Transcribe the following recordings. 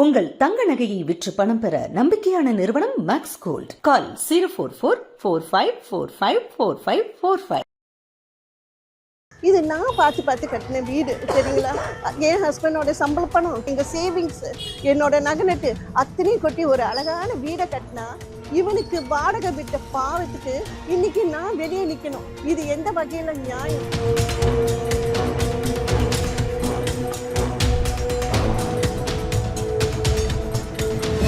உங்கள் தங்க நகையை விற்று பணம் பெற நம்பிக்கையான நிறுவனம் Max Gold call zero four four four five four five four five four five இது நான் பார்த்து பார்த்து கட்டின வீடு சரிங்களா? என் ஹஸ்பண்டோட சம்பள பணம் எங்கள் சேவிங்ஸ் என்னோட நகநட்டு அத்தனையும் கொட்டி ஒரு அழகான வீடை கட்டினா இவனுக்கு வாடகை விட்ட பாவத்துக்கு இன்னைக்கு நான் வெளியே நிற்கணும் இது எந்த வகையில் நியாயம்?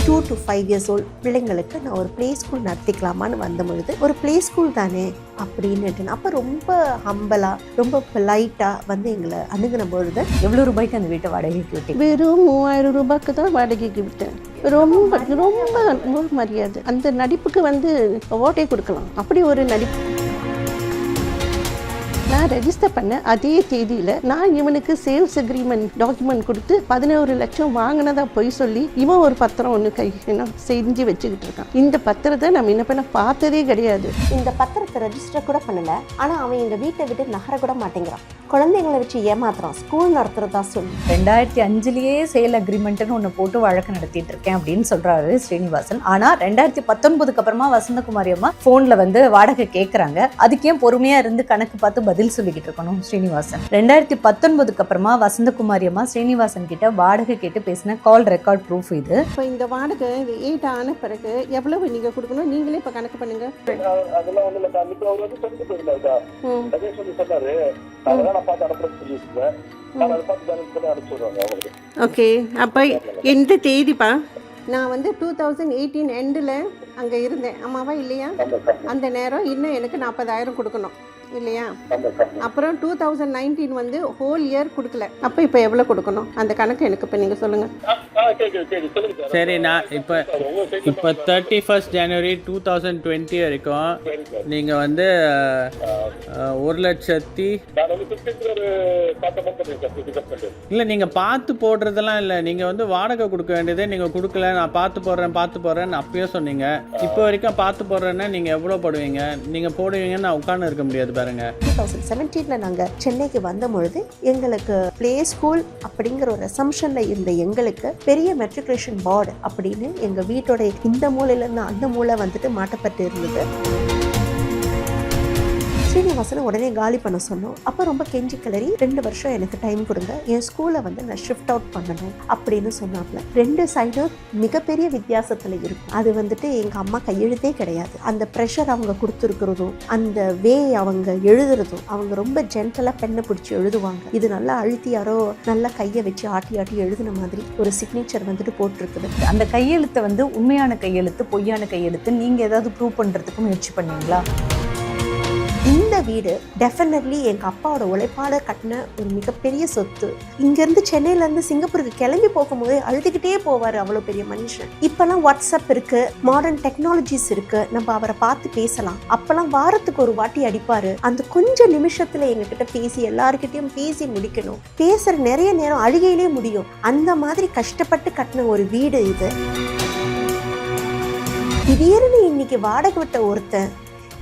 Two to five years old பிள்ளைங்களுக்கு நான் ஒரு ப்ளே ஸ்கூல் நடத்திக்கலாமான்னு வந்த பொழுது ஒரு ப்ளே ஸ்கூல் தானே அப்படின்னுட்டு அப்போ ரொம்ப ஹம்பலாக ரொம்ப பொலைட்டாக வந்து எங்களை அணுகின பொழுது எவ்வளோ ரூபாய்க்கு அந்த வீட்டை வாடகைக்கு விட்டீங்க? வெறும் மூவாயிரம் ரூபாய்க்கு தான் வாடகைக்கு விட்டேன். ரொம்ப ரொம்ப ரொம்ப மரியாதை. அந்த நடிப்புக்கு வந்து ஓட்டை கொடுக்கலாம். அப்படி ஒரு நடிப்பு. நான் ரெஜிஸ்டர் பண்ண அதே தேதியில் நான் இவனுக்கு சேல்ஸ் அக்ரிமெண்ட் டாக்குமெண்ட் கொடுத்து பதினோரு லட்சம் வாங்கினதா பொய் சொல்லி இவன் ஒரு பத்திரம் ஒன்று கை என்ன செஞ்சு வச்சுக்கிட்டு இருக்கான். இந்த பத்திரத்தை நம்ம என்ன பண்ண பார்த்ததே கிடையாது. இந்த பத்திரத்தை ரெஜிஸ்டர் கூட பண்ணல. ஆனா அவன் எங்க வீட்டை விட்டு நகர கூட மாட்டேங்கிறான். குழந்தைங்களை வச்சு ஏமாத்துறான். ஸ்கூல் நடத்துறதா சொல்லி. ரெண்டாயிரத்தி அஞ்சுலயே சேல் அக்ரிமெண்ட்னு ஒன்று போட்டு வழக்கு நடத்திட்டு இருக்கேன் அப்படின்னு சொல்றாரு ஸ்ரீனிவாசன். ஆனா ரெண்டாயிரத்தி பத்தொன்பதுக்கு அப்புறமா வசந்தகுமாரி அம்மா போன்ல வந்து வாடகை கேட்கறாங்க அதுக்கே பொறுமையா இருந்து கணக்கு பார்த்து பதில் சொல்லிக்கிட்டு இருக்கணும் ஸ்ரீனிவாசன். ரெண்டாயிரத்தி பத்தொன்பதுக்கு அப்புறமா வசந்தகுமாரி அம்மா ஸ்ரீனிவாசன் கிட்ட வாடகை கேட்டு பேசின கால் ரெக்கார்ட் ப்ரூஃப் இது. இப்போ இந்த வாடகை இது எயிட் ஆன பிறகு எவ்வளவு நீங்கள் கொடுக்கணும்? நீங்களே இப்போ கணக்கு பண்ணுங்க. அதெல்லாம் ஒண்ணு இல்லக்கா அன்னைக்கு அவர் வந்து சொல்லிட்டு போயிருந்தாருக்கா ம். அதே சொல்லி சொன்னாரு. அதெல்லாம் நான் பார்த்து அனுப்புறேன்னு சொல்லியிருந்தேன் நான் அதை பார்த்து பேலன்ஸ் பண்ணி அனுப்பிச்சு விடுவாங்க அவங்களுக்கு. ஓகே. அப்போ எந்த தேதிப்பா? நான் வந்து டூ தௌசண்ட் எயிட்டீன் எண்டில் அங்கே இருந்தேன். ஆமாவா இல்லையா? அந்த நேரம் இன்னும் எனக்கு நாற்பதாயிரம் கொடுக்கணும். இல்லையா? அப்புறம் டூ தௌசண்ட் நைன்டீன் வந்து ஹோல் இயர் கொடுக்கல. அப்போ இப்போ எவ்வளோ கொடுக்கணும்? அந்த கணக்கு எனக்கு இப்போ நீங்கள் சொல்லுங்கள் சார் நான் இப்போ இப்போ தேர்ட்டி ஃபர்ஸ்ட் ஜனவரி டூ தௌசண்ட் டுவெண்ட்டி வரைக்கும் நீங்கள் வந்து ஒரு லட்சத்தி இல்லை நீங்கள் பார்த்து போடுறதெல்லாம் இல்லை. நீங்கள் வந்து வாடகை கொடுக்க வேண்டியதே நீங்கள் கொடுக்கல. நான் பார்த்து போடுறேன் பார்த்து போடுறேன்னு அப்பயே சொன்னீங்க. இப்போ வரைக்கும் பார்த்து போடுறேன்னா நீங்கள் எவ்வளோ போடுவீங்க? நீங்கள் போடுவீங்கன்னு நான் உட்காந்து இருக்க முடியாது பாருங்க. டூ தௌசண்ட் செவன்டீனில் நாங்கள் சென்னைக்கு வந்த பொழுது எங்களுக்கு ப்ளே ஸ்கூல் அப்படிங்கிற ஒரு அசம்ஷனில் இருந்த எங்களுக்கு பெரிய மெட்ரிகுலேஷன் போர்டு அப்படின்னு எங்கள் வீட்டோட இந்த மூலையிலேருந்து அந்த மூலை வந்துட்டு மாட்டப்பட்டு இருந்தது ஸ்ரீனிவாசனை உடனே காலி பண்ண சொன்னோம். அப்போ ரொம்ப கெஞ்சி கிளறி ரெண்டு வருஷம் எனக்கு டைம் கொடுங்க. என் ஸ்கூலை வந்து நான் ஷிஃப்ட் அவுட் பண்ணணும். அப்படின்னு சொன்னாப்ல. ரெண்டு சைடும் மிகப்பெரிய வித்தியாசத்தில் இருக்கும். அது வந்துட்டு எங்கள் அம்மா கையெழுத்தே கிடையாது. அந்த ப்ரெஷர் அவங்க கொடுத்துருக்கிறதும் அந்த வே அவங்க எழுதுறதும் அவங்க ரொம்ப ஜென்டலாக பெண்ணை பிடிச்சி எழுதுவாங்க. இது நல்லா அழுத்தி யாரோ நல்லா கையை வச்சு ஆட்டி ஆட்டி எழுதின மாதிரி ஒரு சிக்னேச்சர் வந்துட்டு போட்டிருக்குது. அந்த கையெழுத்தை வந்து உண்மையான கையெழுத்து பொய்யான கையெழுத்து நீங்கள் ஏதாவது ப்ரூவ் பண்ணுறதுக்கு முயற்சி பண்ணீங்களா? வீடு டெஃபினெட்லி எங்கள் அப்பாவோட உழைப்பால் கட்டின ஒரு மிகப்பெரிய சொத்து. இங்கேருந்து சென்னையிலேருந்து சிங்கப்பூருக்கு கிளம்பி போகும்போது அழுதுகிட்டே போவார் அவ்வளோ பெரிய மனுஷன். இப்போல்லாம் வாட்ஸ்அப் இருக்குது மாடர்ன் டெக்னாலஜிஸ் இருக்குது நம்ம அவரை பார்த்து பேசலாம். அப்போல்லாம் வாரத்துக்கு ஒரு வாட்டி அடிப்பார். அந்த கொஞ்ச நிமிஷத்தில் எங்ககிட்ட பேசி எல்லாருக்கிட்டையும் பேசி முடிக்கணும். பேசுகிற நிறைய நேரம் அழுகையிலே முடியும். அந்த மாதிரி கஷ்டப்பட்டு கட்டின ஒரு வீடு இது. திடீர்னு இன்னைக்கு வாடகை விட்ட ஒருத்தன்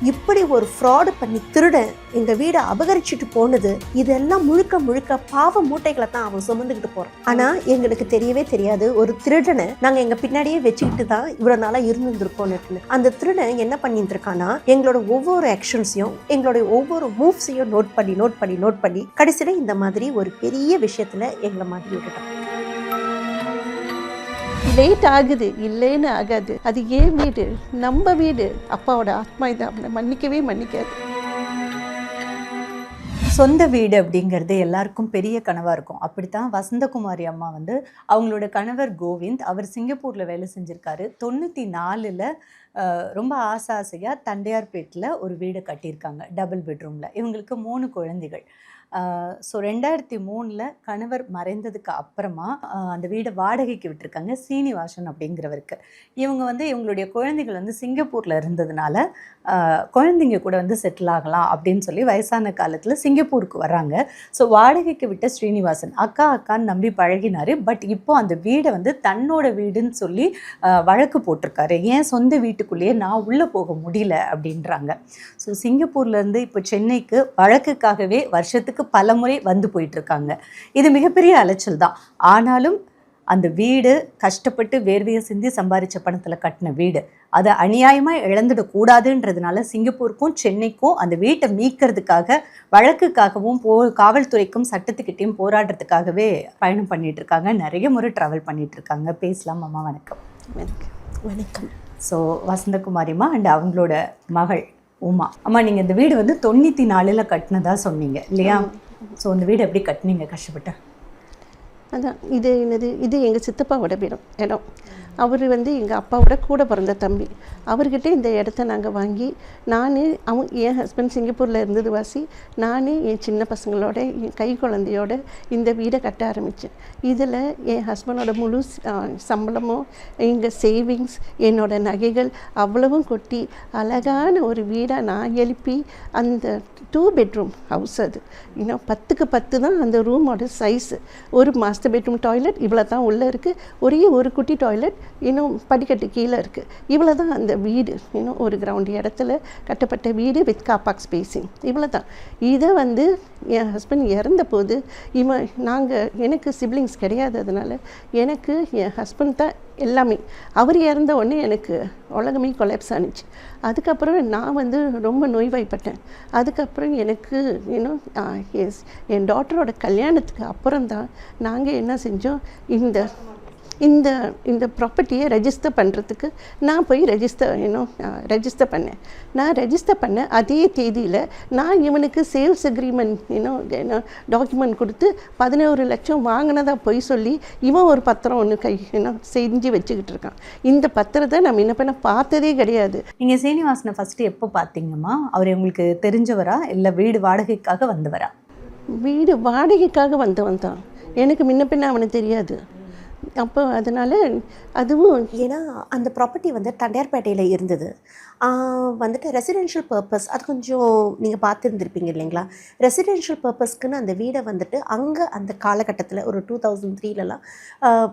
இப்படி ஒரு ஃப்ராடு பண்ணி திருடன் எங்க வீடை அபகரிச்சுட்டு போனது இதெல்லாம் முழுக்க முழுக்க பாவ மூட்டைகளை தான் அவன் சுமந்துக்கிட்டு போறான். ஆனா எங்களுக்கு தெரியவே தெரியாது. ஒரு திருடனை நாங்க எங்க பின்னாடியே வச்சுக்கிட்டு தான் இவ்வளவு நாளா இருந்திருக்கோம்னு அந்த திருடன் என்ன பண்ணிட்டு இருக்கானா எங்களோட ஒவ்வொரு ஆக்ஷன்ஸையும் எங்களோட ஒவ்வொரு மூவ்ஸையும் நோட் பண்ணி நோட் பண்ணி நோட் பண்ணி கடைசியில இந்த மாதிரி ஒரு பெரிய விஷயத்துல எங்களை மாட்டி விட்டுட்டான். லேட் ஆகுது இல்லைன்னு ஆகாது. அது ஏன் வீடு? நம்ம வீடு. அப்பாவோட ஆத்மா இதை. அவனை மன்னிக்கவே மன்னிக்காது. சொந்த வீடு அப்படிங்கிறது எல்லாருக்கும் பெரிய கனவாக இருக்கும். அப்படித்தான் வசந்தகுமாரி அம்மா வந்து அவங்களோட கணவர் கோவிந்த் அவர் சிங்கப்பூரில் வேலை செஞ்சுருக்காரு. தொண்ணூற்றி நாலில் ரொம்ப ஆசை ஆசையாக தண்டையார்பேட்டில் ஒரு வீடு கட்டியிருக்காங்க. டபுள் பெட்ரூமில். இவங்களுக்கு மூணு குழந்தைகள். ஸோ ரெண்டாயிரத்தி மூணில் கணவர் மறைந்ததுக்கு அப்புறமா அந்த வீடை வாடகைக்கு விட்டுருக்காங்க சீனிவாசன் அப்படிங்கிறவருக்கு. இவங்க வந்து இவங்களுடைய குழந்தைகள் வந்து சிங்கப்பூரில் இருந்ததுனால குழந்தைங்க கூட வந்து செட்டில் ஆகலாம் அப்படின்னு சொல்லி வயசான காலத்தில் சிங்கப்பூருக்கு வராங்க ஸோ வாடகைக்கு விட்ட ஸ்ரீனிவாசன் அக்கா அக்கான்னு நம்பி பழகினார். பட் இப்போ அந்த வீடை வந்து தன்னோட வீடுன்னு சொல்லி வழக்கு போட்டிருக்காரு. ஏன் சொந்த வீட்டுக்குள்ளேயே நான் உள்ளே போக முடியல அப்படின்றாங்க. ஸோ சிங்கப்பூர்லேருந்து இப்போ சென்னைக்கு வழக்குக்காகவே வருஷத்துக்கு பல முறை வந்து போயிட்டுருக்காங்க இது மிகப்பெரிய அலைச்சல் தான். ஆனாலும் அந்த வீடு கஷ்டப்பட்டு வேர்வையை சிந்தி சம்பாரிச்ச பணத்தில் கட்டின வீடு. அதை அநியாயமாக இழந்துடக்கூடாதுன்றதுனால சிங்கப்பூருக்கும் சென்னைக்கும் அந்த வீட்டை மீட்கிறதுக்காக வழக்குக்காகவும் போ காவல்துறைக்கும் சட்டத்துக்கிட்டையும் போராடுறதுக்காகவே பயணம் பண்ணிட்டு இருக்காங்க. நிறைய முறை ட்ராவல் பண்ணிட்டு இருக்காங்க. பேசலாம் அம்மா. வணக்கம். வணக்கம். ஸோ வசந்தகுமாரிம்மா அண்ட் அவங்களோட மகள் உமா. அம்மா நீங்கள் இந்த வீடு வந்து தொண்ணூற்றி நாலில் கட்டினதா சொன்னீங்க இல்லையா? ஸோ இந்த வீடு எப்படி கட்டினீங்க கஷ்டப்பட்டு? அதான் இது என்னது? இது எங்கள் சித்தப்பாவோட வீடும். இடம் அவர் வந்து எங்கள் அப்பாவோட கூட பிறந்த தம்பி. அவர்கிட்ட இந்த இடத்த நாங்கள் வாங்கி நானே அவன் என் ஹஸ்பண்ட் சிங்கப்பூரில் இருந்தது வாசி நானே என் சின்ன பசங்களோட என் கை குழந்தையோட இந்த வீடை கட்ட ஆரம்பித்தேன் இதில் என் ஹஸ்பண்டோட முழு சம்பளமோ சம்பளமும் எங்கள் சேவிங்ஸ் என்னோட நகைகள் அவ்வளவும் கொட்டி அழகான ஒரு வீடாக நான் எழுப்பி அந்த டூ பெட்ரூம் ஹவுஸ் அது. இன்னும் பத்துக்கு பத்து தான் அந்த ரூமோட சைஸு ஒரு மாஸ்டர் பெட்ரூம் டாய்லெட் இவ்வளோ தான் உள்ளே இருக்குது ஒரே ஒரு குட்டி டாய்லெட் இன்னும் படிக்கட்டு கீழே இருக்குது இவ்வளோ தான் அந்த வீடு. இன்னும் ஒரு கிரவுண்ட் இடத்துல கட்டப்பட்ட வீடு வித் காப்பாக் ஸ்பேசிங் இவ்வளோ தான் இதை வந்து என் ஹஸ்பண்ட் இறந்த போது இவன் நாங்கள் எனக்கு சிப்ளிங்ஸ் கிடையாததுனால எனக்கு என் ஹஸ்பண்ட் தான் எல்லாமே. அவர் இறந்த உடனே எனக்கு உலகமே கொலாப்ஸ் ஆனிச்சு. அதுக்கப்புறம் நான் வந்து ரொம்ப நோய்வாய்ப்பட்டேன். அதுக்கப்புறம் எனக்கு இன்னும் எஸ் என் டாட்டரோட கல்யாணத்துக்கு அப்புறம் தான் நாங்கள் என்ன செஞ்சோம்? இந்த இந்த இந்த ப்ராப்பர்ட்டியை ரெஜிஸ்டர் பண்ணுறதுக்கு நான் போய் ரெஜிஸ்டர் இன்னும் ரெஜிஸ்டர் பண்ணேன். நான் ரெஜிஸ்டர் பண்ண அதே தேதியில் நான் இவனுக்கு சேல்ஸ் அக்ரிமெண்ட் இன்னும் என்ன டாக்குமெண்ட் கொடுத்து பதினோரு லட்சம் வாங்கினதா போய் சொல்லி இவன் ஒரு பத்திரம் ஒன்று கை என்ன செஞ்சு வச்சுக்கிட்டு இருக்கான். இந்த பத்திரத்தை நம்ம என்ன பண்ண பார்த்ததே கிடையாது. நீங்கள் சீனிவாசனை ஃபஸ்ட்டு எப்போ பார்த்தீங்கம்மா? அவர் உங்களுக்கு தெரிஞ்சவரா? இல்லை வீடு வாடகைக்காக வந்தவரா? வீடு வாடகைக்காக வந்தவன் தான். எனக்கு முன்ன பின்ன அவனுக்கு தெரியாது. அப்போ அதனால் அதுவும் ஏன்னா அந்த ப்ராப்பர்ட்டி வந்து தண்டையார்பேட்டையில் இருந்தது. வந்துட்டு ரெசிடென்ஷியல் பர்பஸ் அது கொஞ்சம் நீங்கள் பார்த்துருந்துருப்பீங்க இல்லைங்களா? ரெசிடென்ஷியல் பர்பஸ்க்குன்னு அந்த வீடை வந்துட்டு அங்கே அந்த காலகட்டத்தில் ஒரு டூ தௌசண்ட் த்ரீலலாம்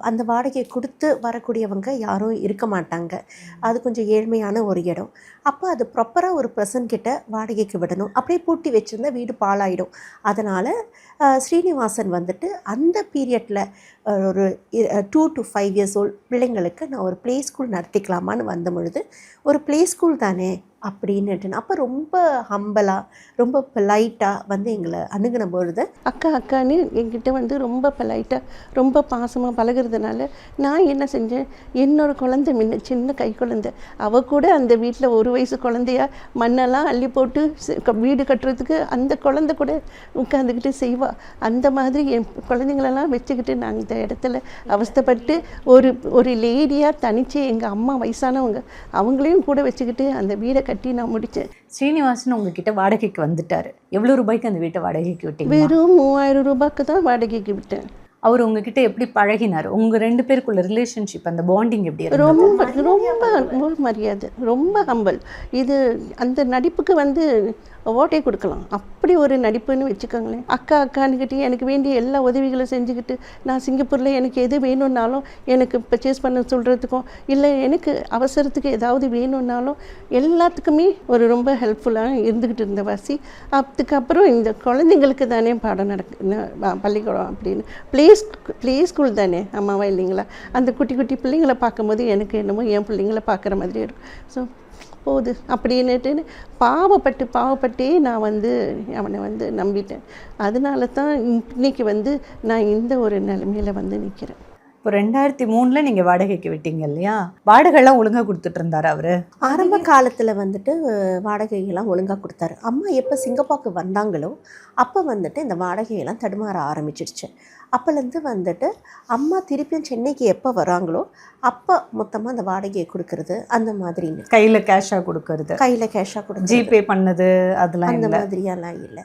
அந்த வாடகையை கொடுத்து வரக்கூடியவங்க யாரும் இருக்க மாட்டாங்க. அது கொஞ்சம் ஏழ்மையான ஒரு இடம். அப்போ அது ப்ராப்பராக ஒரு பர்சன் கிட்ட வாடகைக்கு விடணும். அப்படியே பூட்டி வச்சுருந்தா வீடு பாழாயிடும். அதனால் ஸ்ரீனிவாசன் வந்துட்டு அந்த பீரியடில் ஒரு two to five years old பிள்ளைங்களுக்கு நான் ஒரு ப்ளே ஸ்கூல் நடத்திக்கலாமான்னு வந்த பொழுது ஒரு ப்ளே ஸ்கூல் தானே அப்படின்னுட்டு அப்போ ரொம்ப ஹம்பலாக ரொம்ப பொலைட்டாக வந்து எங்களை அணுகின பொழுது அக்கா அக்கான்னு என்கிட்ட வந்து ரொம்ப பொலைட்டாக ரொம்ப பாசமாக பழகுறதுனால நான் என்ன செஞ்சேன்? என்னோட குழந்தை முன்ன சின்ன கை குழந்தை. அவள் கூட அந்த வீட்டில் ஒரு வயசு குழந்தையா மண்ணெல்லாம் அள்ளி போட்டு க- வீடு கட்டுறதுக்கு அந்த குழந்தை கூட உட்காந்துக்கிட்டு செய்வாள் அந்த மாதிரி என் குழந்தைங்களெல்லாம் வச்சுக்கிட்டு நான் இந்த இடத்துல அவஸ்தப்பட்டு ஒரு ஒரு லேடியாக தனிச்சு எங்கள் அம்மா வயசானவங்க அவங்களையும் கூட வச்சுக்கிட்டு அந்த வீடை கட்டி நான் முடித்தேன் ஸ்ரீனிவாசன் உங்ககிட்ட வாடகைக்கு வந்துட்டாரு. எவ்வளோ ரூபாய்க்கு அந்த வீட்டை வாடகைக்கு விட்டீங்க வெறும் மூவாயிரம் ரூபாய்க்கு தான் வாடகைக்கு விட்டேன். அவர் உங்ககிட்ட எப்படி பழகினார்? உங்க ரெண்டு பேருக்குள்ள ரிலேஷன்ஷிப் அந்த பாண்டிங் எப்படி ரொம்ப ரொம்ப ரொம்ப மரியாதை ரொம்ப ஹம்பல் இது அந்த நடிப்புக்கு வந்து ஓட்டே கொடுக்கலாம். அப்படி ஒரு நடிப்புன்னு வச்சுக்கோங்களேன். அக்கா அக்கான்னுக்கிட்டு எனக்கு வேண்டிய எல்லா உதவிகளும் செஞ்சுக்கிட்டு நான் சிங்கப்பூரில் எனக்கு எது வேணும்னாலும் எனக்கு பர்ச்சேஸ் பண்ண சொல்கிறதுக்கும் இல்லை எனக்கு அவசரத்துக்கு ஏதாவது வேணும்னாலும் எல்லாத்துக்குமே ஒரு ரொம்ப ஹெல்ப்ஃபுல்லாக இருந்துக்கிட்டு இருந்த வாசி. அதுக்கப்புறம் இந்த குழந்தைங்களுக்கு தானே பாடம் நடக்கு பள்ளிக்கூடம் அப்படின்னு. ப்ளே ப்ளே ஸ்கூல் தானே அம்மாவா இல்லைங்களா? அந்த குட்டி குட்டி பிள்ளைங்களை பார்க்கும்போது எனக்கு என்னமோ என் பிள்ளைங்கள பார்க்குற மாதிரி இருக்கும். ஸோ போகுது. அப்படின்னுட்டு பாவப்பட்டு பாவப்பட்டே நான் வந்து அவனை வந்து நம்பிட்டேன். அதனால தான் இன்னைக்கு வந்து நான் இந்த ஒரு நிலைமையில வந்து நிற்கிறேன் இப்போ ரெண்டாயிரத்தி மூணுல நீங்க வாடகைக்கு விட்டீங்க இல்லையா? வாடகைலாம் ஒழுங்கா கொடுத்துட்டு இருந்தாரு அவரு? ஆரம்ப காலத்தில் வந்துட்டு வாடகையெல்லாம் ஒழுங்காக கொடுத்தாரு. அம்மா எப்போ சிங்கப்பாக்கு வந்தாங்களோ அப்போ வந்துட்டு இந்த வாடகையெல்லாம் தடுமாற ஆரம்பிச்சிடுச்சு அப்போலேருந்து வந்துட்டு அம்மா திருப்பியும் சென்னைக்கு எப்போ வராங்களோ அப்போ மொத்தமாக அந்த வாடகையை கொடுக்கறது அந்த மாதிரி கையில கேஷா கொடுக்கறது. கையில் கேஷாக கொடுத்து ஜிபே பண்ணது அதெல்லாம் அந்த மாதிரியெல்லாம் இல்லை.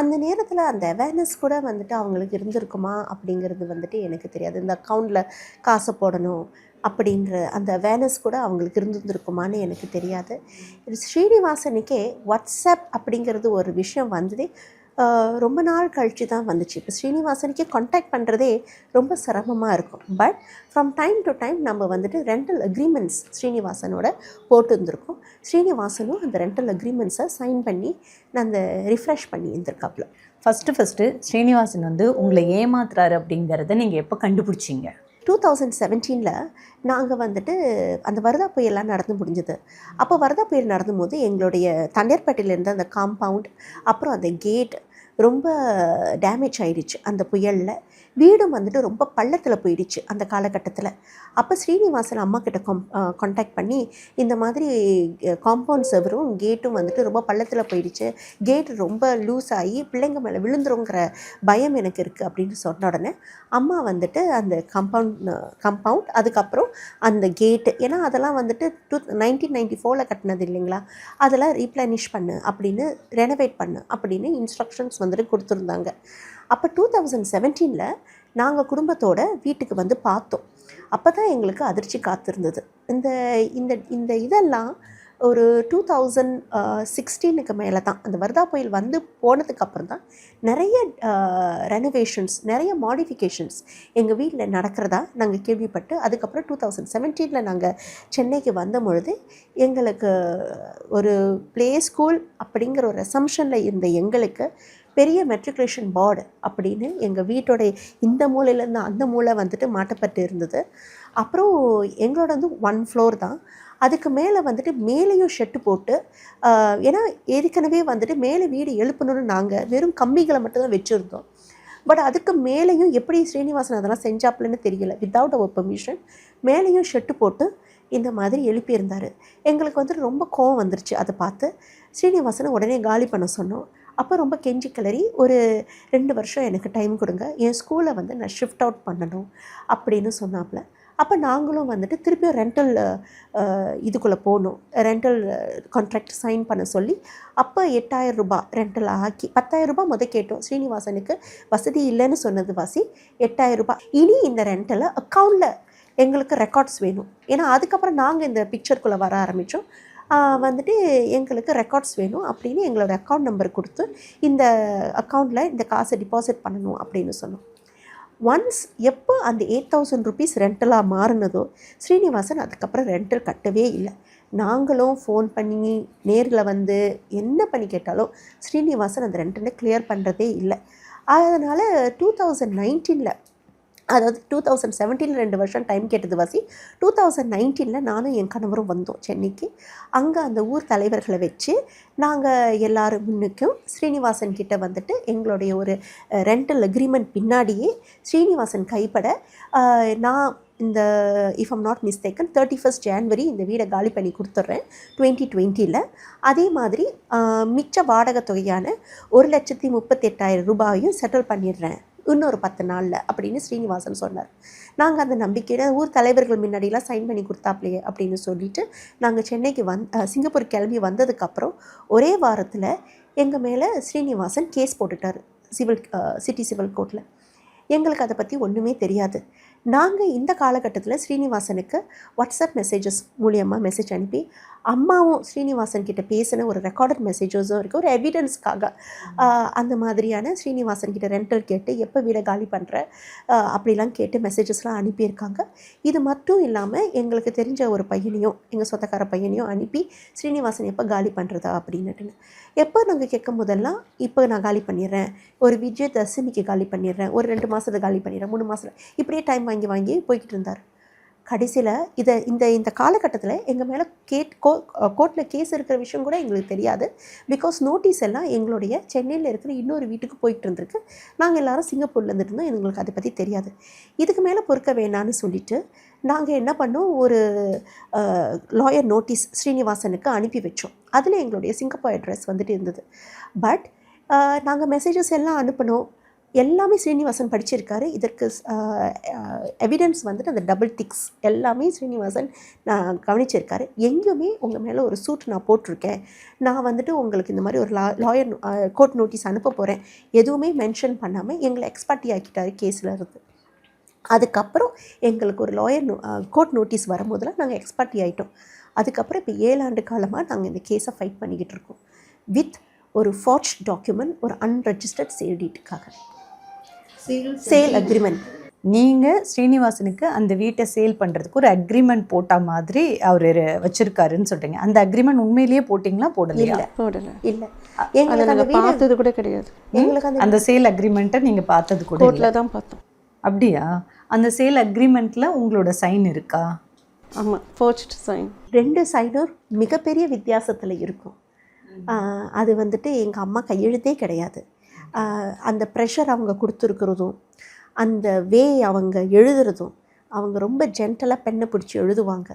அந்த நேரத்தில் அந்த அவேர்னஸ் கூட வந்துட்டு அவங்களுக்கு இருந்திருக்குமா அப்படிங்கிறது வந்துட்டு எனக்கு தெரியாது. இந்த அக்கௌண்ட்டில் காசை போடணும் அப்படின்ற அந்த அவேர்னஸ் கூட அவங்களுக்கு இருந்திருக்குமான்னு எனக்கு தெரியாது. ஸ்ரீனிவாசனுக்கே வாட்ஸ்அப் அப்படிங்கிறது ஒரு விஷயம் வந்ததே ரொம்ப நாள் கழித்து தான் வந்துச்சு. இப்போ ஸ்ரீனிவாசனுக்கே காண்டாக்ட் பண்ணுறதே ரொம்ப சிரமமாக இருக்கும். But from time to time நம்ம வந்துட்டு ரெண்டல் அக்ரிமெண்ட்ஸ் ஸ்ரீனிவாசனோட போட்டு இருந்திருக்கோம் ஸ்ரீனிவாசனும் அந்த ரெண்டல் அக்ரிமெண்ட்ஸை சைன் பண்ணி நான் அந்த ரிஃப்ரெஷ் பண்ணி இருந்திருக்காப்புல. ஃபஸ்ட்டு ஃபஸ்ட்டு ஸ்ரீனிவாசன் வந்து உங்களை ஏமாத்துறாரு அப்படிங்கிறத நீங்கள் எப்போ கண்டுபிடிச்சீங்க? டூ தௌசண்ட் செவன்டீனில் நாங்கள் வந்துட்டு அந்த வரதா புயல்லாம் நடந்து முடிஞ்சது. அப்போ வரதா புயல் நடந்தும்போது எங்களுடைய தண்ணீர்பேட்டையிலேருந்து அந்த காம்பவுண்ட் அப்புறம் அந்த கேட் ரொம்ப டேமேஜ் ஆயிடுச்சு அந்த புயலில். வீடும் வந்துட்டு ரொம்ப பள்ளத்தில் போயிடுச்சு அந்த காலகட்டத்தில். அப்போ ஸ்ரீனிவாசன் அம்மா கிட்ட காம் காண்டாக்ட் பண்ணி இந்த மாதிரி காம்பவுண்ட் செவரும் கேட்டும் வந்துட்டு ரொம்ப பள்ளத்தில் போயிடுச்சு. கேட் ரொம்ப லூஸ் ஆகி பிள்ளைங்க மேலே விழுந்துருங்கிற பயம் எனக்கு இருக்குது அப்படின்னு சொன்ன உடனே அம்மா வந்துட்டு அந்த கம்பவுண்ட் கம்பவுண்ட் அதுக்கப்புறம் அந்த கேட்டு ஏன்னா அதெல்லாம் வந்துட்டு டூ நைன்டீன் நைன்டி ஃபோரில் கட்டினது இல்லைங்களா? அதெல்லாம் ரீப்ளனிஷ் பண்ணு அப்படின்னு ரெனோவேட் பண்ணு அப்படின்னு இன்ஸ்ட்ரக்ஷன்ஸ் வந்துட்டு கொடுத்துருந்தாங்க. அப்போ டூ தௌசண்ட் செவன்டீனில் நாங்கள் குடும்பத்தோட வீட்டுக்கு வந்து பார்த்தோம். அப்போ தான் எங்களுக்கு அதிர்ச்சி காத்திருந்தது. இந்த இந்த இந்த இதெல்லாம் ஒரு டூ தௌசண்ட் சிக்ஸ்டீனுக்கு மேலே தான் அந்த வர்தா புயல் வந்து போனதுக்கப்புறம் தான் நிறைய ரெனோவேஷன்ஸ் நிறைய மாடிஃபிகேஷன்ஸ் எங்கள் வீட்டில் நடக்கிறதா நாங்கள் கேள்விப்பட்டு அதுக்கப்புறம் டூ தௌசண்ட் செவன்டீனில் நாங்கள் சென்னைக்கு வந்த பொழுது எங்களுக்கு ஒரு ப்ளே ஸ்கூல் அப்படிங்கிற ஒரு அசம்ஷனில் இருந்த எங்களுக்கு பெரிய மெட்ரிகுலேஷன் போர்டு அப்படின்னு எங்கள் வீட்டோடைய இந்த மூலையிலேருந்து அந்த மூலை வந்துட்டு மாட்டப்பட்டு இருந்தது. அப்புறம் எங்களோட வந்து ஒன் ஃப்ளோர் தான். அதுக்கு மேலே வந்துட்டு மேலேயும் ஷெட்டு போட்டு ஏன்னா ஏற்கனவே வந்துட்டு மேலே வீடு எழுப்பணும்னு நாங்கள் வெறும் கம்பிகளை மட்டும்தான் வச்சுருந்தோம். பட் அதுக்கு மேலேயும் எப்படி ஸ்ரீனிவாசன் அதெல்லாம் செஞ்சாப்லன்னு தெரியல. வித்தவுட் அவர் பெர்மிஷன் மேலேயும் ஷெட்டு போட்டு இந்த மாதிரி எழுப்பியிருந்தார். எங்களுக்கு வந்துட்டு ரொம்ப கோவம் வந்துருச்சு அதை பார்த்து. ஸ்ரீனிவாசனை உடனே காலி பண்ண சொன்னோம். அப்போ ரொம்ப கெஞ்சி கிளறி ஒரு ரெண்டு வருஷம் எனக்கு டைம் கொடுங்க. என் ஸ்கூலை வந்து நான் ஷிஃப்ட் அவுட் பண்ணணும் அப்படின்னு சொன்னாப்புல அப்போ நாங்களும் வந்துட்டு திருப்பியும் ரெண்டல் இதுக்குள்ளே போகணும். ரெண்டல் கான்ட்ராக்ட் சைன் பண்ண சொல்லி அப்போ எட்டாயிரம் ரூபாய் ரெண்டல் ஆக்கி பத்தாயிரம் ரூபாய் முத கேட்டோம். ஸ்ரீனிவாசனுக்கு வசதி இல்லைன்னு சொன்னது வாசி எட்டாயிரம் ரூபாய். இனி இந்த ரெண்டலை அக்கௌண்ட்டில் எங்களுக்கு ரெக்கார்ட்ஸ் வேணும். ஏன்னா அதுக்கப்புறம் நாங்கள் இந்த பிக்சருக்குள்ளே வர ஆரம்பித்தோம் வந்துட்டு எங்களுக்கு ரெக்கார்ட்ஸ் வேணும் அப்படின்னு எங்களோட அக்கௌண்ட் நம்பர் கொடுத்து இந்த அக்கௌண்ட்டில் இந்த காசை டிபாசிட் பண்ணணும் அப்படின்னு சொன்னோம். ஒன்ஸ் எப்போ அந்த எயிட் தௌசண்ட் ருபீஸ் ரெண்டலாக மாறினதோ ஸ்ரீனிவாசன் அதுக்கப்புறம் ரெண்டல் கட்டவே இல்லை. நாங்களும் ஃபோன் பண்ணி நேரில் வந்து என்ன பண்ணி கேட்டாலும் ஸ்ரீனிவாசன் அந்த ரெண்டனை கிளியர் பண்ணுறதே இல்லை. அதனால் டூ தௌசண்ட் நைன்டீனில் அதாவது டூ தௌசண்ட் செவன்டீன் ரெண்டு வருஷம் டைம் கேட்டது வாசி. டூ தௌசண்ட் நைன்டீனில் நானும் என் கணவரும் வந்தோம் சென்னைக்கு. அங்கே அந்த ஊர் தலைவர்களை வச்சு நாங்கள் எல்லாரும் முன்னுக்கும் ஸ்ரீனிவாசன் கிட்டே வந்துட்டு எங்களுடைய ஒரு ரெண்டல் அக்ரிமெண்ட் பின்னாடியே ஸ்ரீனிவாசன் கைப்பட நான் இந்த if I'm not mistaken thirty first January இந்த வீடை காலி பண்ணி கொடுத்துட்றேன் டுவெண்ட்டி டுவெண்ட்டியில் அதே மாதிரி மிச்ச வாடகை தொகையான ஒரு லட்சத்தி முப்பத்தெட்டாயிரம் ரூபாயும் செட்டில் பண்ணிடுறேன். இன்னொரு பத்து நாளில் அப்படின்னு ஸ்ரீனிவாசன் சொன்னார். நாங்கள் அந்த நம்பிக்கையில் ஊர் தலைவர்கள் முன்னாடியெல்லாம் சைன் பண்ணி கொடுத்தாப்லையே அப்படின்னு சொல்லிட்டு நாங்கள் சென்னைக்கு வந் சிங்கப்பூர் கிளம்பி வந்ததுக்கப்புறம் ஒரே வாரத்தில் எங்கள் மேலே ஸ்ரீனிவாசன் கேஸ் போட்டுட்டார் சிவில் சிட்டி சிவில் கோர்ட்டில் எங்களுக்கு அதை பற்றி ஒன்றுமே தெரியாது. நாங்கள் இந்த காலகட்டத்தில் ஸ்ரீனிவாசனுக்கு வாட்ஸ்அப் மெசேஜஸ் மூலியமாக மெசேஜ் அனுப்பி அம்மாவும் ஸ்ரீனிவாசன் கிட்ட பேசின ஒரு ரெக்கார்டட் மெசேஜஸும் இருக்குது ஒரு எவிடன்ஸ்க்காக அந்த மாதிரியான ஸ்ரீனிவாசன் கிட்ட ரெண்டல் கேட்டு எப்போ வீடை காலி பண்ணுற அப்படிலாம் கேட்டு மெசேஜஸ்லாம் அனுப்பியிருக்காங்க. இது மட்டும் இல்லாமல் எங்களுக்கு தெரிஞ்ச ஒரு பையனையும் எங்கள் சொந்தக்கார பையனையும் அனுப்பி ஸ்ரீனிவாசன் எப்போ காலி பண்ணுறதா அப்படின்னுட்டுன்னு. எப்போ நாங்கள் கேட்கும் போதெல்லாம் இப்போ நான் காலி பண்ணிடுறேன். ஒரு விஜயதசமிக்கு காலி பண்ணிடுறேன். ஒரு ரெண்டு மாதத்துக்கு காலி பண்ணிடுறேன். மூணு மாதத்தில் இப்படியே டைம் வாங்கி வாங்கி போய்கிட்டு இருந்தார். கடைசியில் இதை இந்த இந்த காலகட்டத்தில் எங்கள் மேலே கேட் கோ கோர்ட்டில் கேஸ் இருக்கிற விஷயம் கூட எங்களுக்கு தெரியாது. பிகாஸ் நோட்டீஸ் எல்லாம் எங்களுடைய சென்னையில் இருக்கிற இன்னொரு வீட்டுக்கு போயிட்டு இருந்திருக்கு. நாங்கள் எல்லாரும் சிங்கப்பூரில் இருந்தோம். எங்களுக்கு அதை பற்றி தெரியாது. இதுக்கு மேலே பொறுக்க வேணான்னு சொல்லிட்டு நாங்கள் என்ன பண்ணோம்? ஒரு லாயர் நோட்டீஸ் ஸ்ரீனிவாசனுக்கு அனுப்பி வச்சோம். அதில் எங்களுடைய சிங்கப்பூர் அட்ரஸ் வந்துட்டு இருந்தது. பட் நாங்கள் மெசேஜஸ் எல்லாம் அனுப்பினோம். எல்லாமே ஸ்ரீனிவாசன் படிச்சிருக்காரு. இதற்கு எவிடன்ஸ் வந்துட்டு அந்த டபுள் டிக்ஸ் எல்லாமே ஸ்ரீனிவாசன் நான் கவனிச்சிருக்காரு. எங்கேயுமே உங்கள் மேலே ஒரு சூட் நான் போட்டிருக்கேன். நான் வந்துட்டு உங்களுக்கு இந்த மாதிரி ஒரு லா லாயர் கோர்ட் நோட்டீஸ் அனுப்ப போகிறேன் எதுவுமே மென்ஷன் பண்ணாமல் எங்களை எக்ஸ்பர்ட்டி ஆக்கிட்டாரு கேஸில் இருந்து. அதுக்கப்புறம் எங்களுக்கு ஒரு லாயர் கோர்ட் நோட்டீஸ் வரும்போதெல்லாம் நாங்கள் எக்ஸ்பர்ட்டி ஆகிட்டோம் அதுக்கப்புறம் இப்போ ஏழாண்டு காலமாக நாங்கள் இந்த கேஸை ஃபைட் பண்ணிக்கிட்டு இருக்கோம். வித் ஒரு ஃபார்ஜ் டாக்குமெண்ட் ஒரு அன்ரெஜிஸ்டர்ட் சேடிட்டுக்காக சேல் அக்ரிமெண்ட் நீங்கள் ஸ்ரீனிவாசனுக்கு அந்த வீட்டை சேல் பண்ணுறதுக்கு ஒரு அக்ரிமெண்ட் போட்ட மாதிரி அவர் வச்சிருக்காருன்னு சொல்றீங்க. அந்த அக்ரிமெண்ட் உண்மையிலேயே போட்டிங்களா? போடலையா? போடல. இல்லை. எங்களுக்கு பார்த்தது கூட கிடையாது. எங்களுக்கு அந்த சேல் அக்ரிமெண்ட்டை நீங்கள் பார்த்தது கூட கோர்ட்ல தான் பார்த்தோம். அப்படியா? அந்த சேல் அக்ரிமெண்ட்ல உங்களோட சைன் இருக்கா? ஆமாம் ஃபோர்ஸ்ட் சைன் ரெண்டு சைடும் மிகப்பெரிய வித்தியாசத்தில் இருக்கும். அது வந்துட்டு எங்கள் அம்மா கையெழுத்தே கிடையாது. அந்த ப்ரெஷர் அவங்க கொடுத்துருக்கிறதும் அந்த வே அவங்க எழுதுறதும் அவங்க ரொம்ப ஜென்டலாக பெண்ணை பிடிச்சி எழுதுவாங்க.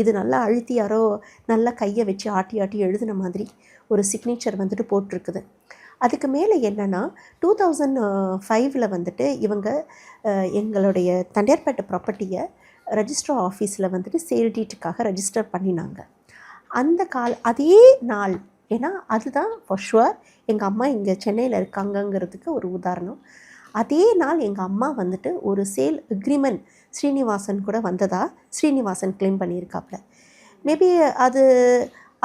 இது நல்லா அழுத்தி யாரோ நல்லா கையை வச்சு ஆட்டி ஆட்டி எழுதின மாதிரி ஒரு சிக்னேச்சர் வந்துட்டு போட்டிருக்குது. அதுக்கு மேலே என்னென்னா டூ தௌசண்ட் ஃபைவ்ல வந்துட்டு இவங்க எங்களுடைய தண்டையார்பேட்டை ப்ராப்பர்ட்டியை ரெஜிஸ்டர் ஆஃபீஸில் வந்துட்டு சேல் டீட்டுக்காக ரெஜிஸ்டர் பண்ணினாங்க. அந்த கால் அதே நாள் ஏன்னா அதுதான் ஃபார் ஷுவர் எங்கள் அம்மா இங்கே சென்னையில் இருக்காங்கங்கிறதுக்கு ஒரு உதாரணம். அதே நாள் எங்கள் அம்மா வந்துட்டு ஒரு சேல் அக்ரிமெண்ட் ஸ்ரீனிவாசன் கூட வந்ததா ஸ்ரீனிவாசன் கிளைம் பண்ணியிருக்காப்புல. மேபி அது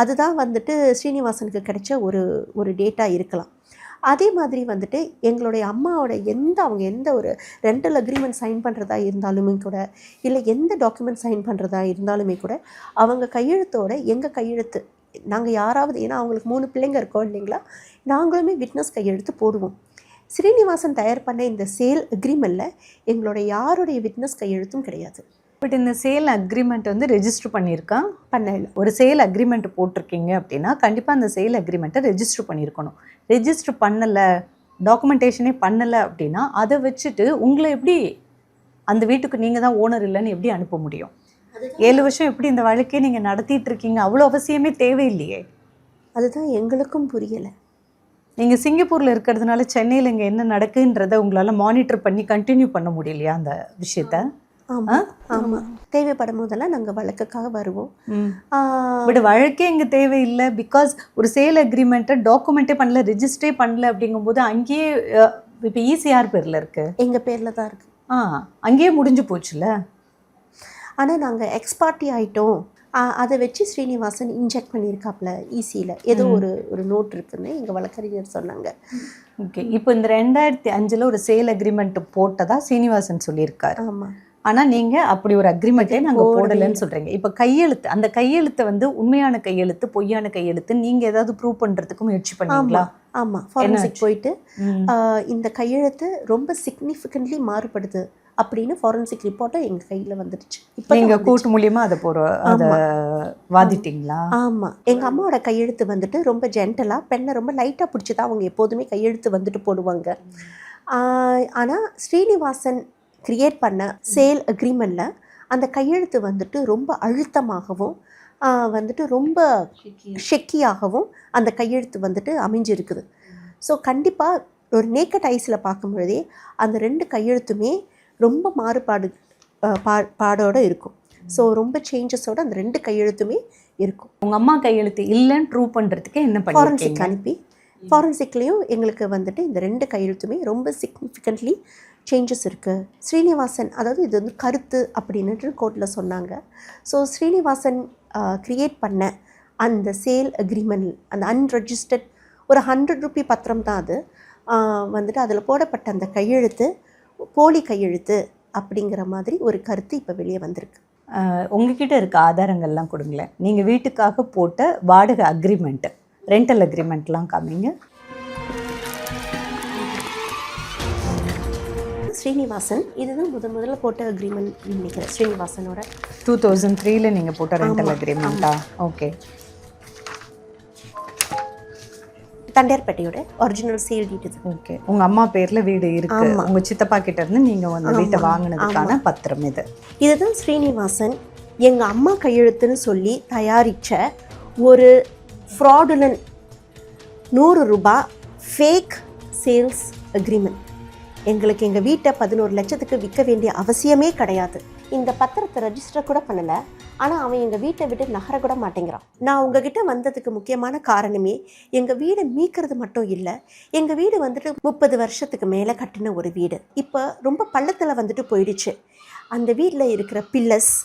அதுதான் வந்துட்டு ஸ்ரீனிவாசனுக்கு கிடைச்ச ஒரு ஒரு டேட்டா இருக்கலாம். அதே மாதிரி வந்துட்டு எங்களுடைய அம்மாவோட எந்த அவங்க எந்த ஒரு ரெண்டல் அக்ரிமெண்ட் சைன் பண்ணுறதா இருந்தாலுமே கூட இல்லை எந்த டாக்குமெண்ட் சைன் பண்ணுறதா இருந்தாலுமே கூட அவங்க கையெழுத்தோட எங்கள் கையெழுத்து நாங்கள் யாராவது ஏன்னா அவங்களுக்கு மூணு பிள்ளைங்க இருக்கோம் இல்லைங்களா? நாங்களுமே விட்னஸ் கையெழுத்து போடுவோம். ஸ்ரீனிவாசன் தயார் பண்ண இந்த சேல் அக்ரிமெண்ட்டில் எங்களோட யாருடைய விட்னஸ் கையெழுத்தும் கிடையாது. பட் இந்த சேல் அக்ரிமெண்ட் வந்து ரெஜிஸ்டர் பண்ணியிருக்கான் பண்ணல. ஒரு சேல் அக்ரிமெண்ட் போட்டிருக்கீங்க அப்படின்னா கண்டிப்பாக அந்த சேல் அக்ரிமெண்ட்டை ரெஜிஸ்டர் பண்ணியிருக்கணும். ரெஜிஸ்டர் பண்ணலை டாக்குமெண்டேஷனே பண்ணலை அப்படின்னா அதை வச்சுட்டு உங்களை எப்படி அந்த வீட்டுக்கு நீங்கள் தான் ஓனர் இல்லைன்னு எப்படி அனுப்ப முடியும்? ஏழு வருஷம் எப்படி இந்த வழக்கே நீங்கள் நடத்திட்டு இருக்கீங்க? அவ்வளோ அவசியமே தேவையில்லையே. அதுதான் எங்களுக்கும் புரியலை. நீங்கள் சிங்கப்பூரில் இருக்கிறதுனால சென்னையில் இங்கே என்ன நடக்குன்றதை உங்களால் மானிட்டர் பண்ணி கண்டினியூ பண்ண முடியலையா அந்த விஷயத்த? ஆமாம் ஆமாம் தேவைப்படும் போதெல்லாம் நாங்கள் வழக்குக்காக வருவோம். பட் வழக்கே இங்கே தேவையில்லை. பிகாஸ் ஒரு சேல் அக்ரிமெண்ட்டை டாக்குமெண்ட்டே பண்ணல ரெஜிஸ்டரே பண்ணல அப்படிங்கும்போது அங்கேயே இப்போ ஈசிஆர் பேரில் இருக்கு. எங்க பேரில் தான் இருக்கு. ஆ அங்கேயே முடிஞ்சு போச்சுல ஆனால் நாங்கள் எக்ஸ்பார்ட்டி ஆயிட்டோம். ஆஹ் அதை வச்சு ஸ்ரீனிவாசன் இன்ஜெக்ட் பண்ணியிருக்காப்புல ஈஸியில் ஏதோ ஒரு ஒரு நோட் இருக்குன்னு எங்கள் வழக்கறிஞர் சொன்னாங்க. ஓகே. இப்போ இந்த ரெண்டாயிரத்தி அஞ்சில் ஒரு சேல் அக்ரிமெண்ட் போட்டதா சீனிவாசன் சொல்லியிருக்காரு. ஆமாம் ஆனால் நீங்கள் அப்படி ஒரு அக்ரிமெண்ட்டே நாங்கள் போடலைன்னு சொல்கிறீங்க இப்போ கையெழுத்து அந்த கையெழுத்தை வந்து உண்மையான கையெழுத்து பொய்யான கையெழுத்து நீங்கள் ஏதாவது ப்ரூவ் பண்ணுறதுக்கு முயற்சி பண்ணீங்களா? ஆமாம் ஃபாரன்சிக்? போயிட்டு இந்த கையெழுத்து ரொம்ப சிக்னிஃபிகண்ட்லி மாறுபடுது. அப்படின்னு ஃபாரன்சிக் ரிப்போர்ட்டும் எங்கள் கையில் வந்துடுச்சு. இப்போ நீங்க கோர்ட் மூலியமா அதை போற அதை வாதிட்டீங்களா? ஆமாம் எங்கள் அம்மாவோட கையெழுத்து வந்துட்டு ரொம்ப ஜென்டலாக பெண்ணை ரொம்ப லைட்டாக பிடிச்சி தான் அவங்க எப்போதுமே கையெழுத்து வந்துட்டு போடுவாங்க. ஆனால் ஸ்ரீனிவாசன் கிரியேட் பண்ண சேல் அக்ரிமெண்ட்டில் அந்த கையெழுத்து வந்துட்டு ரொம்ப அழுத்தமாகவும் வந்துட்டு ரொம்ப ஷெக்கியாகவும் அந்த கையெழுத்து வந்துட்டு அமைஞ்சிருக்குது. ஸோ கண்டிப்பாக ஒரு நேக்கட் ஐஸில் பார்க்கும்பொழுதே அந்த ரெண்டு கையெழுத்துமே ரொம்ப மாறுபாடு பா பாடோட இருக்கும். ஸோ ரொம்ப சேஞ்சஸோட அந்த ரெண்டு கையெழுத்துமே இருக்கும். உங்க அம்மா கையெழுத்து இல்லைன்னு ப்ரூவ் பண்றதுக்கு என்ன ஃபாரன்சிக் அனுப்பி. ஃபாரன்சிக்லேயும் எங்களுக்கு வந்துட்டு இந்த ரெண்டு கையெழுத்துமே ரொம்ப சிக்னிஃபிகண்ட்லி சேஞ்சஸ் இருக்குது ஸ்ரீனிவாசன் அதாவது இது வந்து கருத்து அப்படின்னுட்டு கோர்ட்டில் சொன்னாங்க. ஸோ ஸ்ரீனிவாசன் க்ரியேட் பண்ண அந்த சேல் அக்ரிமெண்ட் அந்த அன்ரெஜிஸ்டர்ட் ஒரு ஹண்ட்ரட் ருபி பத்திரம் தான் அது வந்துட்டு அதில் போடப்பட்ட அந்த கையெழுத்து போலி கையெழுத்து அப்படிங்கிற மாதிரி ஒரு கருத்து இப்போ வெளியே வந்திருக்கு. உங்ககிட்ட இருக்க ஆதாரங்கள்லாம் கொடுங்களேன். நீங்க வீட்டுக்காக போட்ட வாடகை அக்ரிமெண்ட் ரெண்டல் அக்ரிமெண்ட்லாம் காமிங்க. ஸ்ரீனிவாசன் இதுதான் முத முதல்ல போட்ட அக்ரிமெண்ட் நினைக்கிறேன். ஸ்ரீனிவாசனோட டூ தௌசண்ட் த்ரீல நீங்க போட்ட ரெண்டல் அக்ரிமெண்ட்டா ஓகே தண்டையார்பேட்டையோட ஒரிஜினல் சேல் டீட் ஓகே உங்க அம்மா பேர்ல வீடு இருக்கு. ஆமா. உங்க சித்தப்பா கிட்ட இருந்து நீங்க அந்த வீட்டை வாங்கினதுக்கான பத்திரம் இது. இதுதான் ஸ்ரீனிவாசன். எங்கள் அம்மா கையெழுத்துன்னு சொல்லி தயாரித்த ஒரு ஃப்ராடுலன் நூறு ரூபாய் ஃபேக் சேல்ஸ் அக்ரிமெண்ட் எங்களுக்கு எங்கள் வீட்டை பதினோரு லட்சத்துக்கு விற்க வேண்டிய அவசியமே கிடையாது. இந்த பத்திரத்தை ரெஜிஸ்டர் கூட பண்ணலை. ஆனால் அவன் எங்கள் வீட்டை விட்டு நகரக்கூட மாட்டேங்கிறான். நான் உங்ககிட்ட வந்ததுக்கு முக்கியமான காரணமே எங்கள் வீடை மீக்கிறது மட்டும் இல்லை எங்கள் வீடு வந்துட்டு முப்பது வருஷத்துக்கு மேலே கட்டின ஒரு வீடு. இப்போ ரொம்ப பள்ளத்தில் வந்துட்டு போயிடுச்சு. அந்த வீட்டில் இருக்கிற பில்லர்ஸ்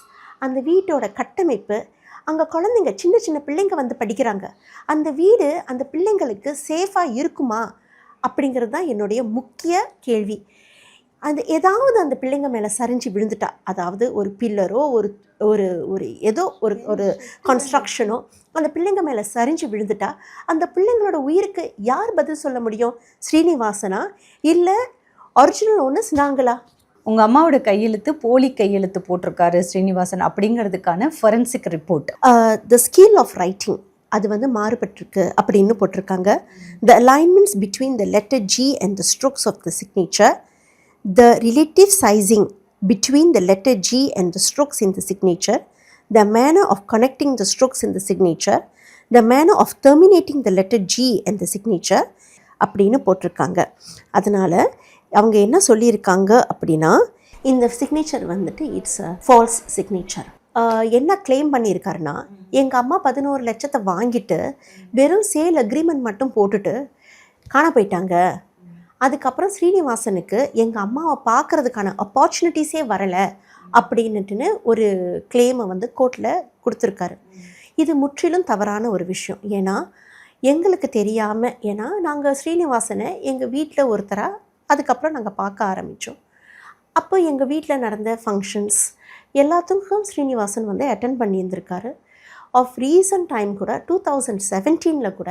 அந்த வீட்டோட கட்டமைப்பு அங்கே குழந்தைங்க சின்ன சின்ன பிள்ளைங்க வந்து படிக்கிறாங்க. அந்த வீடு அந்த பிள்ளைங்களுக்கு சேஃபாக இருக்குமா? அப்படிங்கிறது தான் என்னுடைய முக்கிய கேள்வி. அந்த ஏதாவது அந்த பிள்ளைங்க மேலே சரிஞ்சு விழுந்துட்டா அதாவது ஒரு பில்லரோ ஒரு ஒரு ஒரு ஏதோ ஒரு ஒரு கன்ஸ்ட்ரக்ஷனோ அந்த பிள்ளைங்க மேலே சரிஞ்சு விழுந்துட்டா அந்த பிள்ளைங்களோட உயிருக்கு யார் பதில் சொல்ல முடியும்? ஸ்ரீனிவாசனா? இல்லை ஒரிஜினல் ஓனர்ஸ் நாங்களா உங்கள் அம்மாவோட கையெழுத்து போலி கையெழுத்து போட்டிருக்காரு ஸ்ரீனிவாசன் அப்படிங்கிறதுக்கான forensic report the skill of writing அது வந்து மாறுபட்டிருக்கு அப்படின்னு போட்டிருக்காங்க. The alignments between the letter G and the strokes of the signature the relative sizing between the letter G and the strokes in the signature the manner of connecting the strokes in the signature the manner of terminating the letter G and the signature அப்படின்னு போட்டிருக்காங்க. அதனால் அவங்க என்ன சொல்லியிருக்காங்க அப்படின்னா இந்த signature வந்துட்டு it's a false signature என்ன கிளைம் பண்ணியிருக்காருன்னா எங்கள் அம்மா பதினோரு லட்சத்தை வாங்கிட்டு வெறும் சேல் அக்ரிமெண்ட் மட்டும் போட்டுட்டு காண போயிட்டாங்க. அதுக்கப்புறம் ஸ்ரீனிவாசனுக்கு எங்கள் அம்மாவை பார்க்கறதுக்கான அப்பார்ச்சுனிட்டிஸே வரலை அப்படின்னுட்டுன்னு ஒரு கிளைமை வந்து கோர்ட்டில் கொடுத்துருக்காரு. இது முற்றிலும் தவறான ஒரு விஷயம். ஏன்னா எங்களுக்கு தெரியாமல் ஏன்னா நாங்கள் ஸ்ரீனிவாசனை எங்கள் வீட்டில் ஒருத்தராக அதுக்கப்புறம் நாங்கள் பார்க்க ஆரம்பித்தோம் அப்போ எங்கள் வீட்டில் நடந்த ஃபங்க்ஷன்ஸ் எல்லாத்துக்கும் ஸ்ரீனிவாசன் வந்து அட்டன் பண்ணியிருந்திருக்காரு. ஆஃப் ரீசன்ட் டைம் கூட டூ தௌசண்ட் செவன்டீனில் கூட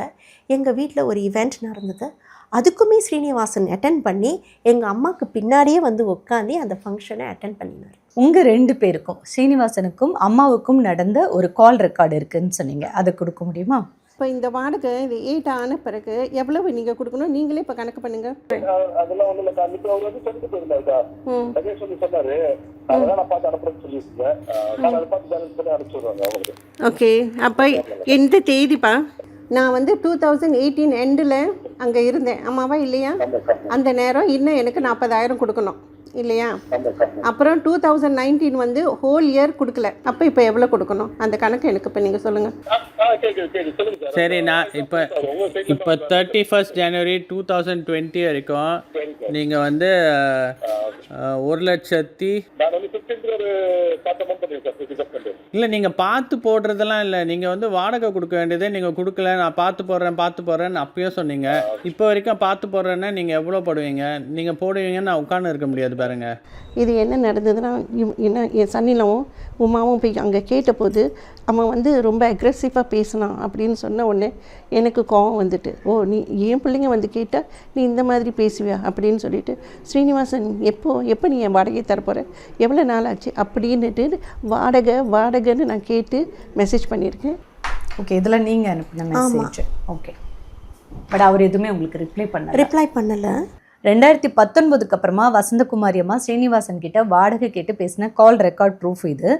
எங்கள் வீட்டில் ஒரு இவெண்ட் நடந்தது. அதுக்குமே ஸ்ரீனிவாசன் அட்டன் பண்ணி எங்கள் அம்மாவுக்கு பின்னாடியே வந்து உட்காந்து அந்த ஃபங்க்ஷனை அட்டன் பண்ணினார். உங்கள் ரெண்டு பேருக்கும் ஸ்ரீனிவாசனுக்கும் அம்மாவுக்கும் நடந்த ஒரு கால் ரெக்கார்டு இருக்குன்னு சொன்னீங்க. அதை கொடுக்க முடியுமா? இப்போ இந்த வாடகை இது எயிட் ஆன பிறகு எவ்வளவு நீங்கள் கொடுக்கணும்? நீங்களே இப்போ கணக்கு பண்ணுங்க. அஹ் அதெல்லாம் ஒண்ணும் இல்லக்கா அன்னைக்கு அவர் வந்து சொல்லிட்டு போயிருந்தாருக்கா ம். நகேஷ் சொல்லி சொன்னாரு. அதெல்லாம் நான் பார்த்து அனுப்புறேன்னு சொல்லியிருந்தேன். அஹ் நான் அதை பார்த்து பேலன்ஸ் பண்ணி அனுப்பிச்சு விடுவாங்க அவங்களுக்கு ஓகே அப்போ எந்த தேதிப்பா? நான் வந்து டூ தௌசண்ட் எயிட்டீன் எண்டில் அங்கே இருந்தேன். ஆமாவா இல்லையா? அந்த நேரம் இன்னும் எனக்கு நாற்பதாயிரம் கொடுக்கணும். இல்லையா? அப்புறம் டூ தௌசண்ட் நைன்டீன் வந்து ஹோல் இயர் கொடுக்கல. அப்போ இப்போ எவ்வளோ கொடுக்கணும்? அந்த கணக்கு எனக்கு இப்போ நீங்கள் சொல்லுங்கள் சார் சரி நான் இப்போ இப்போ thirty first January two thousand twenty வரைக்கும் நீங்கள் வந்து ஒரு லட்சத்தி இல்லை நீங்கள் பார்த்து போடுறதெல்லாம் இல்லை. நீங்கள் வந்து வாடகை கொடுக்க வேண்டியதே நீங்கள் கொடுக்கல. நான் பார்த்து போடுறேன் பார்த்து போடுறேன்னு அப்பயே சொன்னீங்க. இப்போ வரைக்கும் பார்த்து போடுறேன்னா நீங்கள் எவ்வளோ போடுவீங்க? நீங்கள் போடுவீங்கன்னு நான் உட்காந்து இருக்க முடியாது பாருங்க. இது என்ன நடந்ததுன்னா இவ்- என்ன என் சன்னிலவும் உமாவும் போய் அங்கே கேட்டபோது அவன் வந்து ரொம்ப அக்ரெசிவாக பேசினான் அப்படின்னு சொன்ன உடனே எனக்கு கோவம் வந்துட்டு ஓ நீ என் பிள்ளைங்க வந்து கேட்டால் நீ இந்த மாதிரி பேசுவியா? அப்படின்னு சொல்லிட்டு ஸ்ரீனிவாசன் எப்போ எப்போ நீ என் வாடகை தரப்போகிற எவ்வளோ நாள் ஆச்சு? அப்படின்னுட்டு வாடகை வாடகைன்னு நான் கேட்டு மெசேஜ் பண்ணியிருக்கேன். ஓகே இதில் நீங்கள் அனுப்பின மெசேஜ் ஓகே பட் அவர் எதுவுமே உங்களுக்கு ரிப்ளை பண்ணல. ரிப்ளை பண்ணலை. ரெண்டாயிரத்தி பத்தொன்பதுக்கு அப்புறமா வசந்தகுமாரி அம்மா ஸ்ரீனிவாசன் கிட்ட வாடகை கேட்டு பேசின கால் ரெக்கார்ட் ப்ரூஃப் இது.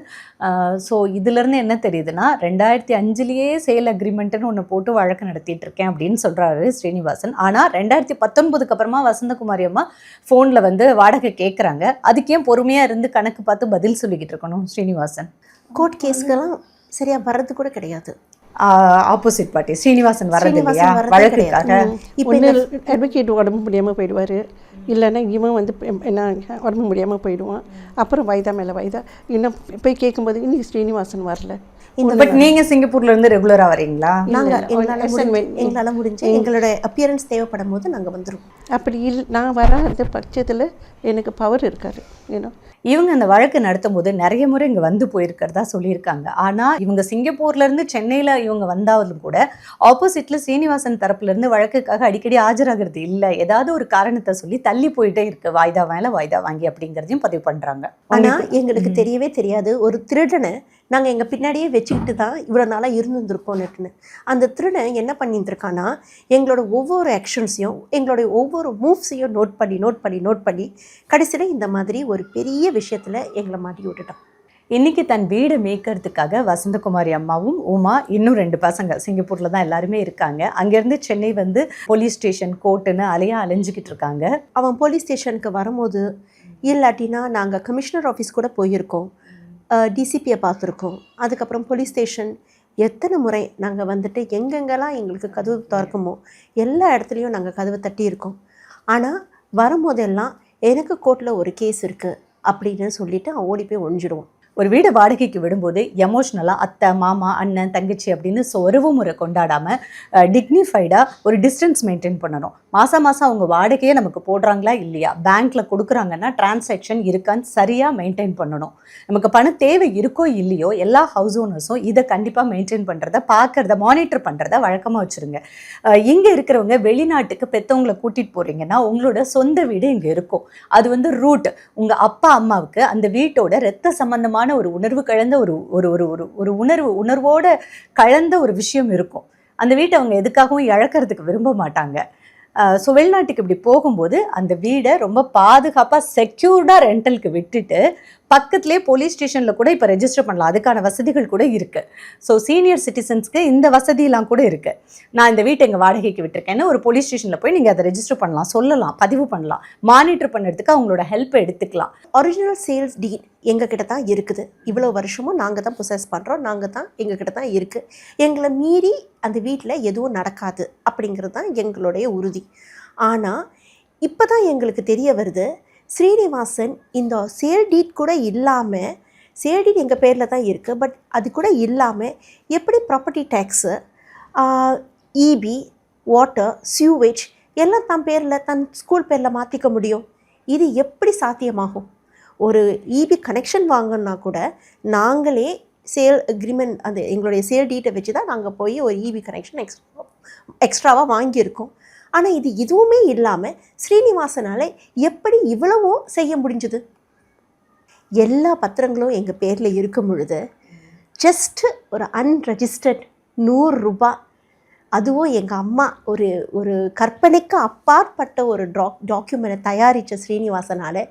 ஸோ இதுலேருந்து என்ன தெரியுதுன்னா ரெண்டாயிரத்தி அஞ்சுலேயே சேல் அக்ரிமெண்ட்டுன்னு ஒன்று போட்டு வழக்கு நடத்திட்டு இருக்கேன் அப்படின்னு சொல்கிறாரு ஸ்ரீனிவாசன். ஆனால் ரெண்டாயிரத்தி பத்தொன்பதுக்கு அப்புறமா வசந்தகுமாரி அம்மா ஃபோனில் வந்து வாடகை கேட்குறாங்க அதுக்கே பொறுமையாக இருந்து கணக்கு பார்த்து பதில் சொல்லிக்கிட்டு இருக்கணும் ஸ்ரீனிவாசன்? கோர்ட் கேஸ்க்கெல்லாம் சரியாக வர்றது கூட கிடையாது. ஆப்போசிட் பார்ட்டி ஸ்ரீனிவாசன் வர்றது இல்லையா? வழக்குக்காக. இப்போ அட்வொகேட் உடம்பு முடியாமல் போயிடுவார். இல்லைன்னா இவன் வந்து என்ன உடம்பு முடியாமல் போயிடுவான். அப்புறம் வயதா மேலே வயதா இன்னும் போய் கேட்கும்போது இன்னைக்கு ஸ்ரீனிவாசன் வரல. பட் நீங்க சிங்கப்பூர்ல இருந்து ரெகுலரா வரீங்களா? இல்ல, எங்களால். முடிஞ்சு எங்களால் முடிஞ்சு எங்களோட அப்பியரன்ஸ் தேவைப்படும் போது நாங்கள் வந்துருவோம். அப்படி இல் நான் வராத பட்சத்தில் எனக்கு பவர் இருக்காது ஏன்னா இவங்க அந்த வழக்கு நடத்தும் போது நிறைய முறை இங்க வந்து போயிருக்கிறதா சொல்லியிருக்காங்க. ஆனா இவங்க சிங்கப்பூர்ல இருந்து சென்னையில இவங்க வந்தாலும் கூட ஆப்போசிட்ல சீனிவாசன் தரப்புல இருந்து வழக்குக்காக அடிக்கடி ஆஜராகிறது இல்ல. ஏதாவது ஒரு காரணத்தை சொல்லி தள்ளி போயிட்டே இருக்கு. வாய்தா மேல வாய்தா வாங்கி அப்படிங்கறதையும் பதிவு பண்றாங்க. ஆனால் எங்களுக்கு தெரியவே தெரியாது. ஒரு திருடனை நாங்கள் எங்கள் பின்னாடியே வச்சுக்கிட்டு தான் இவ்வளோ நாளாக இருந்துருக்கோம்னுட்டுன்னு அந்த திருடன் என்ன பண்ணியிருந்திருக்கான்னா எங்களோட ஒவ்வொரு ஆக்ஷன்ஸையும் எங்களுடைய ஒவ்வொரு மூவ்ஸையும் நோட் பண்ணி நோட் பண்ணி நோட் பண்ணி கடைசியில் இந்த மாதிரி ஒரு பெரிய விஷயத்தில் எங்களை மாட்டி விட்டுட்டான். இன்னைக்கு தன் வீடை மேய்க்கிறதுக்காக வசந்தகுமாரி அம்மாவும் உமா இன்னும் ரெண்டு பசங்க சிங்கப்பூர்ல தான் எல்லாருமே இருக்காங்க. அங்கேருந்து சென்னை வந்து போலீஸ் ஸ்டேஷன் கோர்ட்டுன்னு அலையா அலைஞ்சிக்கிட்டு இருக்காங்க. அவன் போலீஸ் ஸ்டேஷனுக்கு வரும்போது இல்லாட்டினா நாங்கள் கமிஷனர் ஆஃபீஸ் கூட போயிருக்கோம். டிசிபியை பார்த்துருக்கோம். அதுக்கப்புறம் போலீஸ் ஸ்டேஷன் எத்தனை முறை நாங்கள் வந்துட்டு எங்கெங்கெல்லாம் எங்களுக்கு கதவு திறக்குமோ எல்லா இடத்துலையும் நாங்கள் கதவை தட்டியிருக்கோம். ஆனால் வரும்போதெல்லாம் எனக்கு கோர்ட்டில் ஒரு கேஸ் இருக்குது அப்படின்னு சொல்லிவிட்டு அவன் ஓடி போய் ஒழிஞ்சிடுவோம் ஒரு வீடை வாடகைக்கு விடும்போது எமோஷ்னலாக அத்தை மாமா அண்ணன் தங்கச்சி அப்படின்னு சொ- உறவு முறை கொண்டாடாமல் டிக்னிஃபைடாக ஒரு டிஸ்டன்ஸ் மெயின்டைன் பண்ணணும். மாதம் மாதம் அவங்க வாடகையே நமக்கு போடுறாங்களா இல்லையா? பேங்க்கில் கொடுக்குறாங்கன்னா டிரான்சாக்ஷன் இருக்கான்னு சரியாக மெயின்டைன் பண்ணணும். நமக்கு பண தேவை இருக்கோ இல்லையோ எல்லா ஹவுஸ் ஓனர்ஸும் இதை கண்டிப்பாக மெயின்டைன் பண்ணுறத பார்க்குறத மானிட்டர் பண்ணுறத வழக்கமாக வச்சுருங்க. இங்கே இருக்கிறவங்க வெளிநாட்டுக்கு பெற்றவங்களை கூட்டிகிட்டு போகிறீங்கன்னா உங்களோட சொந்த வீடு இங்கே இருக்கும். அது வந்து ரூட் உங்கள் அப்பா அம்மாவுக்கு அந்த வீட்டோட ரத்த சம்பந்தமான ஒரு உணர்வு கலந்த ஒரு ஒரு ஒரு ஒரு ஒரு உணர்வு உணர்வோடு கலந்த ஒரு விஷயம் இருக்கும். அந்த வீட்டை அவங்க எதுக்காகவும் இழக்கிறதுக்கு விரும்ப மாட்டாங்க. ஸோ வெளிநாட்டுக்கு இப்படி போகும்போது அந்த வீடை ரொம்ப பாதுகாப்பாக செக்யூர்டாக ரெண்டலுக்கு விட்டுட்டு பக்கத்துலேயே போலீஸ் ஸ்டேஷனில் கூட இப்போ ரெஜிஸ்டர் பண்ணலாம். அதுக்கான வசதிகள் கூட இருக்குது ஸோ சீனியர் சிட்டிசன்ஸ்க்கு இந்த வசதியெல்லாம் கூட இருக்குது நான் இந்த வீட்டை எங்கள் வாடகைக்கு விட்டுருக்கேன்னு ஒரு போலீஸ் ஸ்டேஷனில் போய் நீங்கள் அதை ரெஜிஸ்டர் பண்ணலாம் சொல்லலாம் பதிவு பண்ணலாம் மானிட்டர் பண்ணுறதுக்கு அவங்களோட ஹெல்ப்பை எடுத்துக்கலாம். ஒரிஜினல் சேல்ஸ் டீட் எங்ககிட்ட தான் இருக்குது. இவ்வளோ வருஷமும் நாங்கள் தான் ப்ரொசஸ் பண்ணுறோம் நாங்கள் தான் எங்ககிட்ட தான் இருக்குது எங்களை மீறி அந்த வீட்டில் எதுவும் நடக்காது அப்படிங்கிறது தான் எங்களுடைய உறுதி. ஆனால் இப்போ தான் எங்களுக்கு தெரிய வருது ஸ்ரீனிவாசன் இந்த சேல் டீட் கூட இல்லாமல் சேல் டீட் எங்கள் பேரில் தான் இருக்குது பட் அது கூட இல்லாமல் எப்படி property tax EB water sewage எல்லாம் தன் பேரில் தன் ஸ்கூல் பேரில் மாற்றிக்க முடியும்? இது எப்படி சாத்தியமாகும்? ஒரு இபி கனெக்ஷன் வாங்கினா கூட நாங்களே சேல் அக்ரிமெண்ட் அந்த எங்களுடைய சேல் டீட்டை வச்சு தான் நாங்கள் போய் ஒரு இபி கனெக்ஷன் எக்ஸ்ட்ரா எக்ஸ்ட்ராவாக வாங்கியிருக்கோம். ஆனால் இது எதுவுமே இல்லாமல் ஸ்ரீனிவாசனால் எப்படி இவ்வளவும் செய்ய முடிஞ்சுது? எல்லா பத்திரங்களும் எங்கள் பேரில் இருக்கும் பொழுது ஜஸ்ட்டு ஒரு அன்ரெஜிஸ்டர்ட் நூறுரூபா அதுவும் எங்கள் அம்மா ஒரு ஒரு கற்பனைக்கு அப்பாற்பட்ட ஒரு டாக் டாக்குமெண்ட்டை தயாரித்த ஸ்ரீனிவாசனால்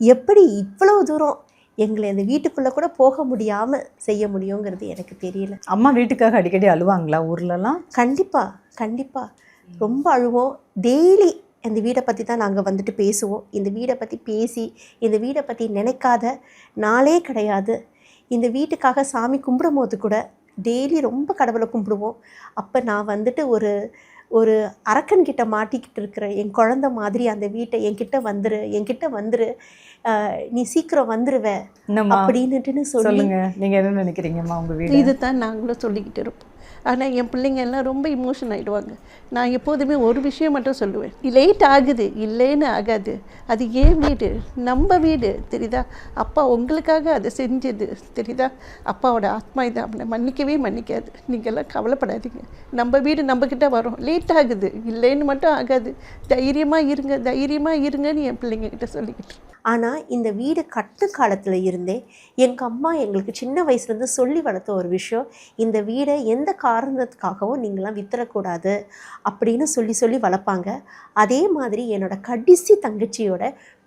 எப்படி இவ்வளோ தூரம் எங்களை அந்த வீட்டுக்குள்ளே கூட போக முடியாமல் செய்ய முடியுங்கிறது எனக்கு தெரியல. அம்மா வீட்டுக்காக அடிக்கடி அழுவாங்களா ஊர்லலாம்? கண்டிப்பாக கண்டிப்பாக ரொம்ப அழுவோம். டெய்லி இந்த வீடை பற்றி தான் நாங்கள் வந்துட்டு பேசுவோம். இந்த வீடை பற்றி பேசி இந்த வீடை பற்றி நினைக்காத நாளே கிடையாது. இந்த வீட்டுக்காக சாமி கும்பிடும் போது கூட டெய்லி ரொம்ப கடவுளை கும்பிடுவோம். அப்போ நான் வந்துட்டு ஒரு ஒரு அரக்கன் கிட்ட மாட்டிக்கிட்டு இருக்கிற என் குழந்த மாதிரி அந்த வீட்டை என்கிட்ட வந்துரு என்கிட்ட வந்துரு. நீ சீக்கிரம் வந்துருவ அப்படின்னுட்டுன்னு சொல்லி சொல்லுங்க. நீங்க என்ன நினைக்கிறீங்கம்மா உங்க வீடு? இது தான் நாங்களும் சொல்லிக்கிட்டு இருப்போம். ஆனால் என் பிள்ளைங்க எல்லாம் ரொம்ப இமோஷன் ஆகிடுவாங்க நான் எப்போதுமே ஒரு விஷயம் மட்டும் சொல்லுவேன். லேட் ஆகுது. இல்லைன்னு ஆகாது. அது ஏன் வீடு? நம்ம வீடு. தெரியுதா? அப்பா உங்களுக்காக அதை செஞ்சது. தெரியுதா? அப்பாவோட ஆத்மா இதை. அவனை மன்னிக்கவே மன்னிக்காது. நீங்கள்லாம் கவலைப்படாதீங்க. நம்ம வீடு நம்மக்கிட்ட வரும். லேட் ஆகுது. இல்லைன்னு மட்டும் ஆகாது. தைரியமாக இருங்க. தைரியமாக இருங்கன்னு என் பிள்ளைங்கக்கிட்ட சொல்லிக்கிட்டு ஆனால் இந்த வீடு கட்டு காலத்தில் இருந்தே எங்கள் அம்மா எங்களுக்கு சின்ன வயசுலேருந்து சொல்லி வளர்த்த ஒரு விஷயம். இந்த வீடை எந்த காரணத்துக்காகவும் நீங்களாம் வித்துறக்கூடாது அப்படின்னு சொல்லி சொல்லி வளர்ப்பாங்க. அதே மாதிரி என்னோட கடைசி தங்கச்சியோட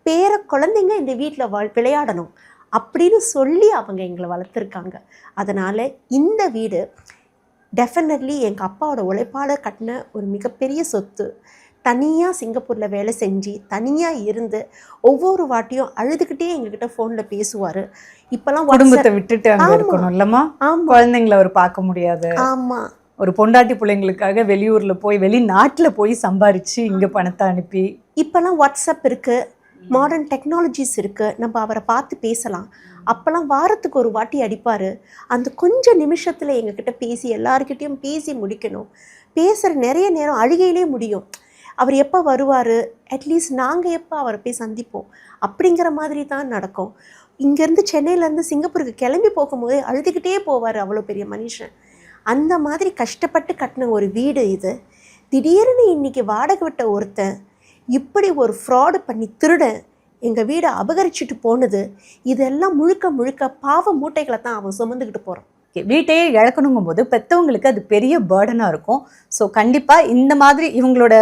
பேர குழந்தைங்க இந்த வீட்டில் வாழ் விளையாடணும் அப்படின்னு சொல்லி அவங்க எங்களை வளர்த்துருக்காங்க. அதனால் இந்த வீடு டெஃபினெட்லி எங்கள் அப்பாவோட உழைப்பால் கட்டின ஒரு மிகப்பெரிய சொத்து. தனியாக சிங்கப்பூரில் வேலை செஞ்சு தனியாக இருந்து ஒவ்வொரு வாட்டியும் அழுதுகிட்டே எங்ககிட்ட ஃபோனில் பேசுவார். இப்போல்லாம் குடும்பத்தை விட்டுட்டு அங்க. இருக்கணும் இல்லம்மா? ஆமாம் குழந்தைங்களை அவர் பார்க்க முடியாது. ஆமாம் ஒரு பொண்டாட்டி பிள்ளைங்களுக்காக வெளியூர்ல போய் வெளிநாட்டுல போய் சம்பாரிச்சு இங்க பணத்தை அனுப்பி. இப்போல்லாம் வாட்ஸ்அப் இருக்குது மாடர்ன் டெக்னாலஜிஸ் இருக்குது நம்ம அவரை பார்த்து பேசலாம். அப்போல்லாம் வாரத்துக்கு ஒரு வாட்டி அடிப்பார். அந்த கொஞ்ச நிமிஷத்தில் எங்ககிட்ட பேசி எல்லாருக்கிட்டேயும் பேசி முடிக்கணும். பேசுகிற நிறைய நேரம் அழுகையிலே முடியும். அவர் எப்போ வருவார்? அட்லீஸ்ட் நாங்கள் எப்போ அவரை போய் சந்திப்போம்? அப்படிங்கிற மாதிரி தான் நடக்கும். இங்கேருந்து சென்னையிலேருந்து சிங்கப்பூருக்கு கிளம்பி போகும்போதே அழுதுகிட்டே போவார் அவ்வளோ பெரிய மனுஷன். அந்த மாதிரி கஷ்டப்பட்டு கட்டின ஒரு வீடு இது. திடீர்னு இன்னைக்கு வாடகை விட்ட ஒருத்தன் இப்படி ஒரு ஃப்ராடு பண்ணி திருடன் எங்கள் வீடை அபகரிச்சுட்டு போனது. இதெல்லாம் முழுக்க முழுக்க பாவ மூட்டைகளை தான் அவன் சுமந்துக்கிட்டு போகிறான் வீட்டையே இழக்கணுங்கும் போது பெற்றவங்களுக்கு அது பெரிய பேர்டனாக இருக்கும். ஸோ கண்டிப்பாக இந்த மாதிரி இவங்களோட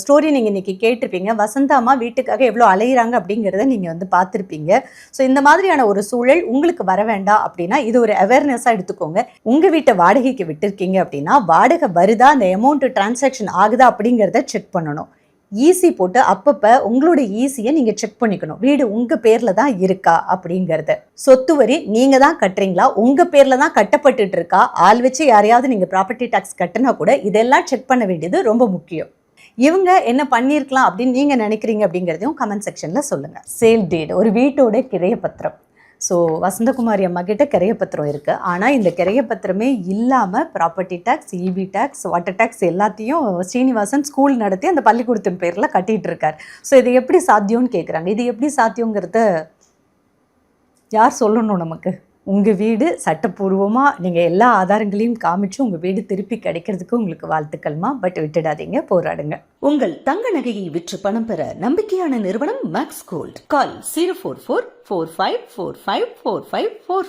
ஸ்டோரி நீங்கள் இன்றைக்கி கேட்டிருப்பீங்க. வசந்தாமா வீட்டுக்காக எவ்வளோ அலையிறாங்க அப்படிங்கிறத நீங்கள் வந்து பார்த்துருப்பீங்க. ஸோ இந்த மாதிரியான ஒரு சூழல் உங்களுக்கு வர வேண்டாம் அப்படின்னா இது ஒரு அவேர்னஸாக எடுத்துக்கோங்க. உங்கள் வீட்டை வாடகைக்கு விட்டுருக்கீங்க அப்படின்னா வாடகை வருதா? அந்த அமௌண்ட்டு டிரான்சாக்ஷன் ஆகுதா? அப்படிங்கிறத செக் பண்ணணும். ஈஸி போட்டு அப்பப்போ உங்களோட ஈஸியை நீங்கள் செக் பண்ணிக்கணும். வீடு உங்கள் பேரில் தான் இருக்கா? அப்படிங்கிறத. சொத்து வரி நீங்கள் தான் கட்டுறீங்களா? உங்கள் பேரில் தான் கட்டப்பட்டுட்டு இருக்கா? ஆள் வச்சு யாரையாவது நீங்கள் ப்ராப்பர்ட்டி டேக்ஸ் கட்டினா கூட இதெல்லாம் செக் பண்ண வேண்டியது ரொம்ப முக்கியம். இவங்க என்ன பண்ணியிருக்கலாம் அப்படின்னு நீங்கள் நினைக்கிறீங்க அப்படிங்கிறதையும் கமெண்ட் செக்ஷனில் சொல்லுங்கள் சேல் டேட் ஒரு வீட்டோட கிரைய பத்திரம். ஸோ வசந்தகுமாரி அம்மா கிட்ட கிரையப்பத்திரம் இருக்குது ஆனால் இந்த கிரையப்பத்திரமே இல்லாமல் property tax EB tax water tax எல்லாத்தையும் ஸ்ரீனிவாசன் ஸ்கூல் நடத்தி அந்த பள்ளிக்கூடத்தின் பேரில் கட்டிகிட்டு இருக்கார் ஸோ இது எப்படி சாத்தியம்னு கேட்குறாங்க இது எப்படி சாத்தியங்கிறத யார் சொல்லணும் நமக்கு? உங்கள் வீடு சட்டப்பூர்வமாக நீங்கள் எல்லா ஆதாரங்களையும் காமிச்சு உங்கள் வீடு திருப்பி கிடைக்கிறதுக்கு உங்களுக்கு வாழ்த்துக்கள்மா. பட் விட்டுடாதீங்க போராடுங்க. உங்கள் தங்க நகையை விற்று பணம் பெற நம்பிக்கையான நிறுவனம் Max Gold call zero four four four five four five four five four five